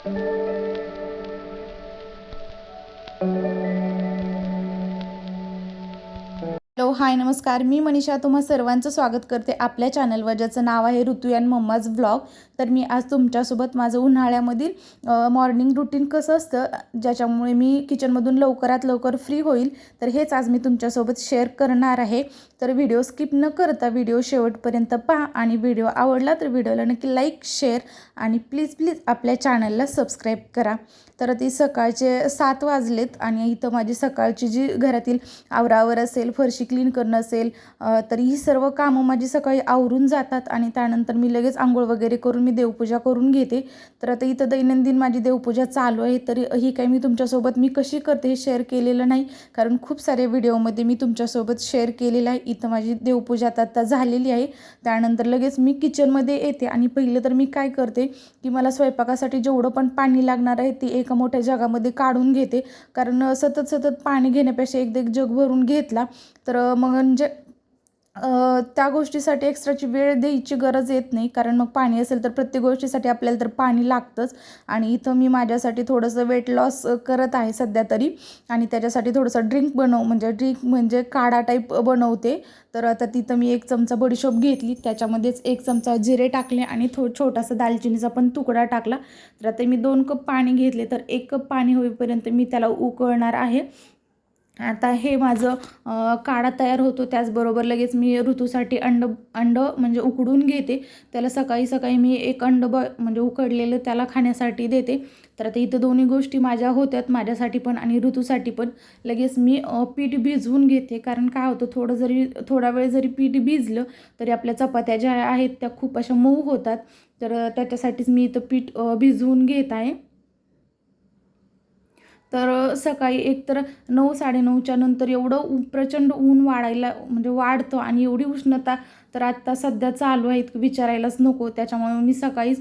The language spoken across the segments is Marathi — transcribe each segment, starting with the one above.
हॅलो हाय नमस्कार. मी मनीषा तुम्हा सर्वांचं स्वागत करते आपल्या चॅनलवर ज्याचं नाव आहे ऋतू अँड मम्माज ब्लॉग तर मी आज तुमच्यासोबत माझं उन्हाळ्यामधील मॉर्निंग रुटीन कसं असतं ज्याच्यामुळे मी किचनमधून लवकरात लवकर फ्री होईल तर हेच आज मी तुमच्यासोबत शेअर करणार आहे. तर व्हिडिओ स्किप न करता व्हिडिओ शेवटपर्यंत पहा आणि व्हिडिओ आवडला तर व्हिडिओला नक्की लाईक शेअर आणि प्लीज प्लीज आपल्या चॅनलला सबस्क्राईब करा. तर ती सकाळचे सात वाजलेत आणि इथं माझी सकाळची जी घरातील आवरावर असेल फरशी क्लीन करणं असेल तर ही सर्व कामं माझी सकाळी आवरून जातात आणि त्यानंतर मी लगेच आंघोळ वगैरे करून मी मी देवपूजा करून घेते. तर आता इथं दैनंदिन माझी देवपूजा चालू आहे. तरी ही काही मी तुमच्यासोबत मी कशी करते हे शेअर केलेलं नाही. कारण खूप सारे व्हिडिओमध्ये मी तुमच्यासोबत शेअर केलेलं आहे. इथं माझी देवपूजा आता आता झालेली आहे. त्यानंतर लगेच मी किचनमध्ये येते. आणि पहिलं तर मी काय करते की मला स्वयंपाकासाठी जेवढं पण पाणी लागणार आहे ती एका मोठ्या जगामध्ये काढून घेते. कारण सतत सतत पाणी घेण्यापेक्षा एकदा एक जग भरून घेतला. तर मग म्हणजे त्या गोष्टीसाठी एक्स्ट्राची वेळ द्यायची गरज येत नाही. कारण मग पाणी असेल तर प्रत्येक गोष्टीसाठी आपल्याला तर पाणी लागतंच. आणि इथं मी माझ्यासाठी थोडंसं वेट लॉस करत आहे सध्या तरी. आणि त्याच्यासाठी थोडंसं ड्रिंक बनव म्हणजे ड्रिंक म्हणजे काढा टाईप बनवते. तर आता तिथं मी एक चमचा बडीशोप घेतली. त्याच्यामध्येच एक चमचा जिरे टाकले आणि थो छोटासा दालचिनीचा पण तुकडा टाकला. तर आता मी दोन कप पाणी घेतले. तर एक कप पाणी होईपर्यंत मी त्याला उकळणार आहे. आता हे माझं काढा तयार होतो. त्याचबरोबर लगेच मी ऋतूसाठी अंड अंड म्हणजे उकडून घेते. त्याला सकाळी सकाळी मी एक अंड ब म्हणजे उकडलेलं त्याला खाण्यासाठी देते. तर आता इथं दोन्ही गोष्टी माझ्या होत्यात माझ्यासाठी पण आणि ऋतूसाठी पण. लगेच मी पीठ भिजवून घेते. कारण काय होतं थोडं जरी थोडा वेळ जरी पीठ भिजलं तरी आपल्या चपात्या ज्या आहेत त्या खूप अशा मऊ होतात. तर त्याच्यासाठीच मी इथं पीठ भिजवून घेत आहे. तर सकाळी एकतर नऊ साडेनऊच्या नंतर एवढं प्रचंड ऊन वाढायला म्हणजे वाढतं आणि एवढी उष्णता तर आत्ता सध्या चालू आहेत विचारायलाच नको. त्याच्यामुळे मी सकाळीच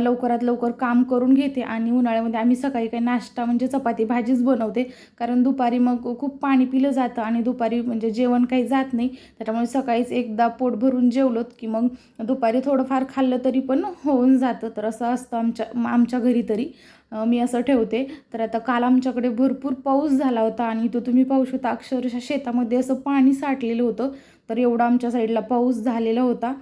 लवकरात लवकर काम करून घेते आणि उन्हाळ्यामध्ये आम्ही सकाळी काही नाश्ता म्हणजे चपाती भाजीच बनवते. कारण दुपारी मग खूप पाणी पिलं जातं आणि दुपारी म्हणजे जेवण काही जात नाही. त्याच्यामुळे सकाळीच एकदा पोट भरून जेवलोत की मग दुपारी थोडंफार खाल्लं तरी पण होऊन जातं. तर असं असतं आमच्या आमच्या घरी तरी. मी असं ठेवते. तर आता काल आमच्याकडे भरपूर पाऊस झाला होता आणि तो तुम्ही पाहू शकता अक्षरशः शेतामध्ये असं पाणी साठलेलं होतं. तर एवढा आमच्या साईडला पाऊस झालेला होता.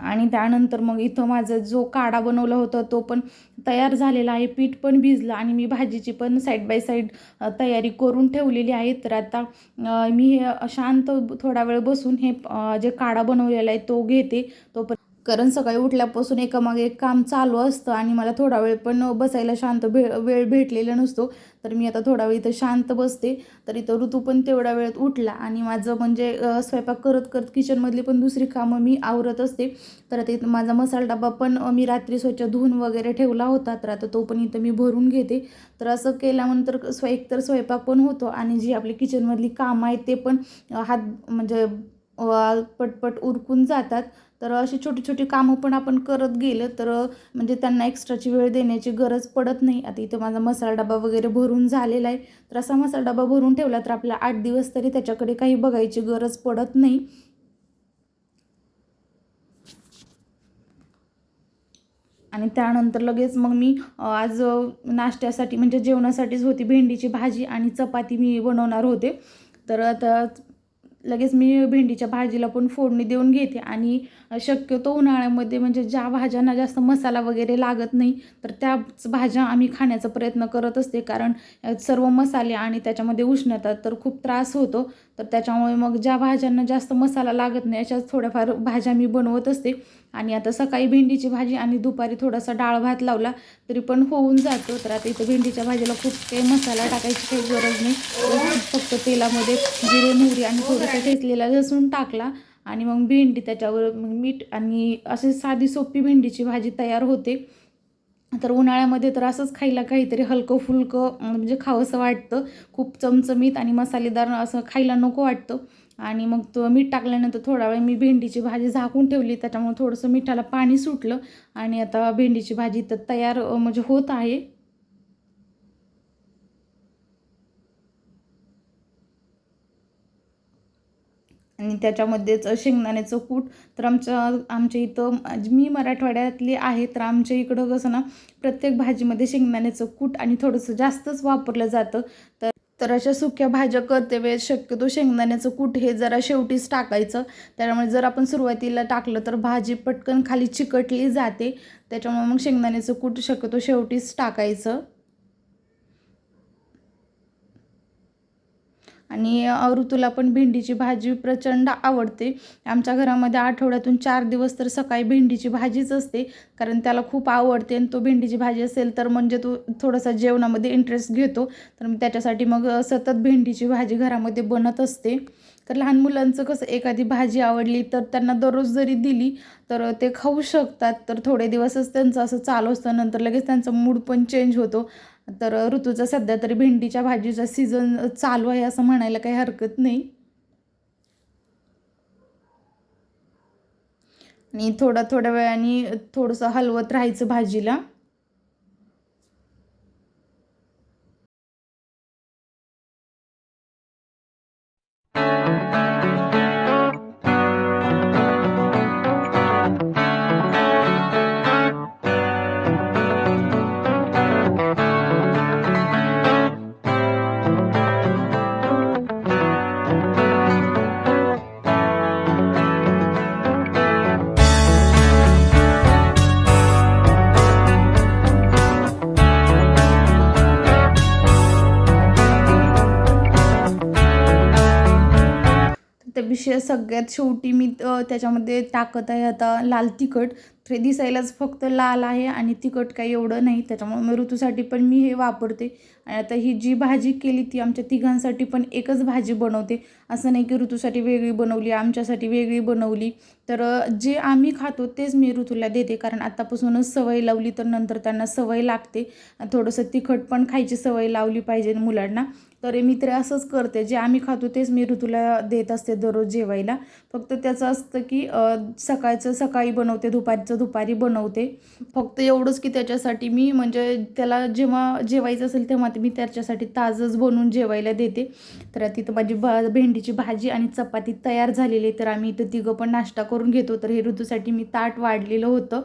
आणि त्यानंतर मग इथं माझं जो काढा बनवला होता तो पण तयार झालेला आहे. पीठ पण भिजलं आणि मी भाजीची पण साईड बाय साईड तयारी करून ठेवलेली आहे. तर आता मी हे शांत थोडा वेळ बसून हे जे काढा बनवलेला आहे तो घेते. तो पण कारण सकाळी उठल्यापासून एकामागे एक काम चालू असतं आणि मला थोडा वेळ पण बसायला शांत भे वेळ भेटलेला नसतो. तर मी आता थोडा वेळ इथं शांत बसते. तर इथं ऋतू पण तेवढ्या वेळेत उठला आणि माझं म्हणजे स्वयंपाक करत करत किचनमधली पण दुसरी कामं मी आवरत असते. तर आता इथं माझा मसाला डबा पण मी रात्री स्वच्छ धुवून वगैरे ठेवला होता. तर आता तो पण इथं मी भरून घेते. तर असं केल्यानंतर स्व एकतर स्वयंपाक पण होतो आणि जी आपली किचनमधली कामं आहेत ते पण हात म्हणजे पटपट उरकून जातात. तर अशी छोटी छोटी कामं पण आपण करत गेलं तर म्हणजे त्यांना एक्स्ट्राची वेळ देण्याची गरज पडत नाही. आता इथं माझा मसाला डबा वगैरे भरून झालेला आहे. तर असा मसाला डबा भरून ठेवला तर आपला आठ दिवस तरी त्याच्याकडे काही बघायची गरज पडत नाही. आणि त्यानंतर लगेच मग मी आज नाश्त्यासाठी म्हणजे जेवणासाठीच होती भेंडीची भाजी आणि चपाती मी बनवणार होते. तर आता लगेच मी भेंडीच्या भाजीला पण फोडणी देऊन घेते. आणि शक्यतो उन्हाळ्यामध्ये म्हणजे ज्या भाज्यांना जास्त मसाला वगैरे लागत नाही तर त्याच भाज्या आम्ही खाण्याचा प्रयत्न करत असते. कारण सर्व मसाले आणि त्याच्यामध्ये उष्णता तर खूप त्रास होतो. तर त्याच्यामुळे मग ज्या भाज्यांना जास्त मसाला लागत नाही अशाच थोड्याफार भाज्या मी बनवत असते. आणि आता सकाळी भेंडीची भाजी आणि दुपारी थोडासा डाळ भात लावला तरी पण होऊन जातो. तर आता इथं भेंडीच्या भाजीला खूप काही मसाला टाकायची काही गरज नाही. फक्त तेलामध्ये जिरे मोहरी आणि थोडंसं ठेचलेला लसूण टाकला आणि मग भेंडी त्याच्यावर मीठ आणि असे साधी सोपी भेंडीची भाजी तयार होते. तर उन्हाळ्यामध्ये तर असंच खायला काहीतरी हलकं फुलकं म्हणजे खावंसं वाटतं. खूप चमचमीत आणि मसालेदार असं खायला नको वाटतं. आणि मग तो मीठ टाकल्यानंतर थोडा वेळ मी भेंडीची भाजी झाकून ठेवली. त्याच्यामुळे थोडंसं मिठाला पाणी सुटलं. आणि आता भेंडीची भाजी तर तयार म्हणजे होत आहे. आणि त्याच्यामध्येच शेंगदाण्याचं कूट. तर आमच्या आमच्या इथं मी मराठवाड्यातली आहे तर आमच्या इकडं कसं ना प्रत्येक भाजीमध्ये शेंगदाण्याचं कूट आणि थोडंसं जास्तच वापरलं जातं. तर तर अशा सुक्या भाज्या करते वेळेस शक्यतो शेंगदाण्याचं कूट हे जरा शेवटीच टाकायचं. त्यामुळे जर आपण सुरुवातीला टाकलं तर भाजी पटकन खाली चिकटली जाते. त्याच्यामुळे मग शेंगदाण्याचं कूट शक्यतो शेवटीच टाकायचं. आणि ऋतूला पण भेंडीची भाजी प्रचंड आवडते. आमच्या घरामध्ये आठवड्यातून चार दिवस तर सकाळी भेंडीची भाजीच असते कारण त्याला खूप आवडते आणि तो भेंडीची भाजी असेल तर म्हणजे तो थोडासा जेवणामध्ये इंटरेस्ट घेतो. तर त्याच्यासाठी मग सतत भेंडीची भाजी घरामध्ये बनत असते. तर लहान मुलांचं कसं एखादी भाजी आवडली तर त्यांना दररोज जरी दिली तर ते खाऊ शकतात. तर थोडे दिवसच त्यांचं असं चालू असतं नंतर लगेच त्यांचा मूड पण चेंज होतो. तर ऋतूचा सध्या तरी भेंडीच्या भाजीचा सीझन चालू आहे असं म्हणायला काही हरकत नाही. आणि थोडा थोड्या वेळाने थोडंसं हलवत राहायचं भाजीला. विषय सगळ्यात शेवटी मी त्याच्यामध्ये टाकत आहे आता लाल तिखट. ते दिसायलाच फक्त लाल आहे आणि तिखट काही एवढं नाही. त्याच्यामुळे ऋतूसाठी पण मी हे वापरते. आणि आता ही जी भाजी केली ती आमच्या तिघांसाठी पण एकच भाजी बनवते. असं नाही की ऋतूसाठी वेगळी बनवली आमच्यासाठी वेगळी बनवली. तर जे आम्ही खातो तेच मी ऋतूला देते. कारण आत्तापासूनच सवय लावली तर नंतर त्यांना सवय लागते. थोडंसं तिखट पण खायची सवय लावली पाहिजे मुलांना. तर मी तर असंच करते. जे आम्ही खातो तेच मी ऋतूला देत असते दररोज जेवायला. फक्त त्याचं असतं की सकाळचं सकाळी बनवते दुपारचं दुपारी बनवते. फक्त एवढंच की त्याच्यासाठी मी म्हणजे त्याला जेव्हा जेवायचं असेल तेव्हा मी त्याच्यासाठी ताजंच बनवून जेवायला देते. तर तिथं माझी भा भेंडीची भाजी आणि चपाती तयार झालेली तर आम्ही इथं तिघं पण नाश्ता करून घेतो. तर हे ऋतूसाठी मी ताट वाढलेलं होतं.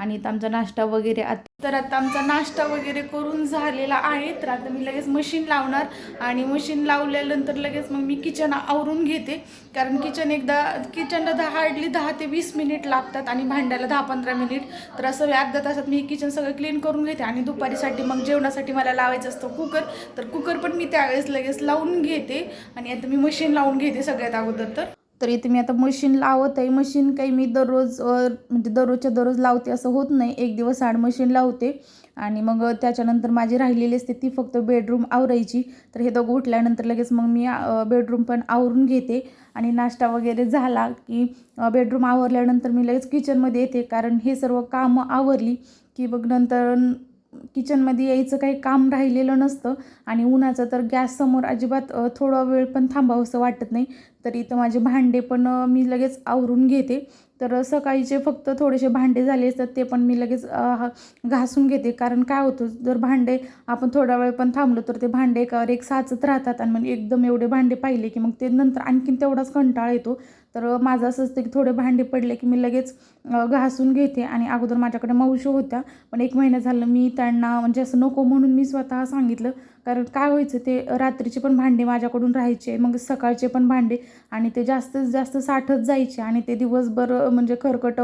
आणि इथं आमचा नाश्ता वगैरे तर आता आमचा नाश्ता वगैरे करून झालेला आहे. तर आता मी लगेच मशीन लावणार आणि मशीन लावल्यानंतर लगेच मग मी किचन आवरून घेते. कारण किचन एकदा किचनला दहा हार्डली दहा ते वीस मिनिट लागतात आणि भांड्याला दहा पंधरा मिनिट तर असं अर्ध्या तासात मी किचन सगळं क्लीन करून घेते आणि दुपारीसाठी मग जेवणासाठी मला लावायचं असतं कुकर तर कुकर पण मी त्यावेळेस लगेच लावून घेते आणि आता मी मशीन लावून घेते सगळ्यात अगोदर तर. तर इथे मी आता मशीन लावत आहे. मशीन काही मी दररोज म्हणजे दररोजच्या दररोज लावते असं होत नाही. एक दिवस आड मशीन लावते आणि मग त्याच्यानंतर माझी राहिलेली असते ती फक्त बेडरूम आवरायची. तर हे दोघं उठल्यानंतर लगेच मग मी बेडरूम पण आवरून घेते. आणि नाश्ता वगैरे झाला की बेडरूम आवरल्यानंतर मी लगेच किचनमध्ये येते. कारण हे सर्व कामं आवरली की मग नंतर किचनमध्ये यायचं काही काम राहिलेलं नसतं आणि उन्हाचं तर गॅससमोर अजिबात थोडा वेळ पण थांबावंसं वाटत नाही. तर इथं माझे भांडे पण मी लगेच आवरून घेते. तर सकाळीचे फक्त थोडेसे भांडे झाले असतात ते पण मी लगेच घासून घेते. कारण काय होतं जर भांडे आपण थोडा वेळ पण थांबलो तर ते भांडे एकावर एक साचत राहतात आणि मग एकदम एवढे भांडे पाहिले की मग ते नंतर आणखीन तेवढाच कंटाळा येतो. तर माझं असं असतं की थोडे भांडे पडले की मी लगेच घासून घेते आणि अगोदर माझ्याकडे मावशी होत्या. पण एक महिना झालं मी त्यांना म्हणजे असं नको म्हणून मी स्वतः सांगितलं. कारण काय व्हायचं ते रात्रीचे पण भांडे माझ्याकडून राहायचे मग सकाळचे पण भांडे आणि ते जास्तीत जास्त साठत जायचे आणि ते दिवसभर म्हणजे खरकट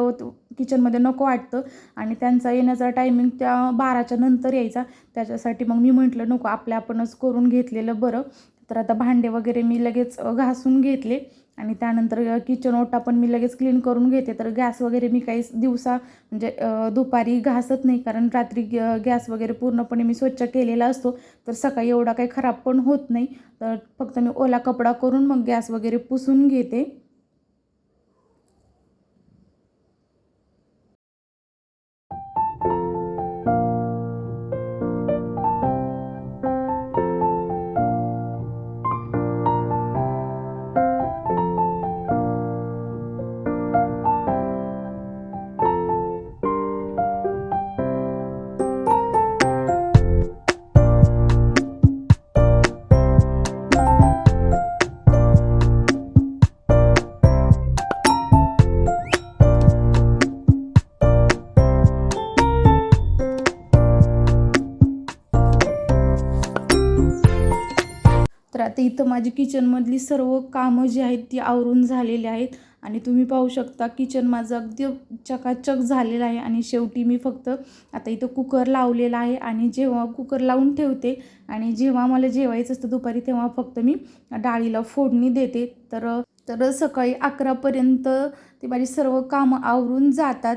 किचनमध्ये नको वाटतं आणि त्यांचा येण्याचा टायमिंग त्या बाराच्या नंतर यायचा. त्याच्यासाठी मग मी म्हटलं नको आपल्या आपणच करून घेतलेलं बरं. तर आता भांडे वगैरे मी लगेच घासून घेतले. आणि त्यानंतर किचन ओटा पण मी लगेच क्लीन करून घेते. तर गॅस वगैरे मी काही दिवसा म्हणजे दुपारी घासत नाही. कारण रात्री गॅस वगैरे पूर्णपणे मी स्वच्छ केलेला असतो. तर सकाळी एवढा काही खराब पण होत नाही. तर फक्त मी ओला कपडा करून मग गॅस वगैरे पुसून घेते. इथं माझी किचनमधली सर्व कामं जी आहेत ती आवरून झालेली आहेत. आणि तुम्ही पाहू शकता किचन माझं अगदी चकाचक झालेलं आहे. आणि शेवटी मी फक्त आता इथं कुकर लावलेला आहे. आणि जेव्हा कुकर लावून ठेवते आणि जेव्हा मला जेवायचं असतं दुपारी तेव्हा फक्त मी डाळीला फोडणी देते. तर तर सकाळी अकरापर्यंत ते माझी सर्व कामं आवरून जातात.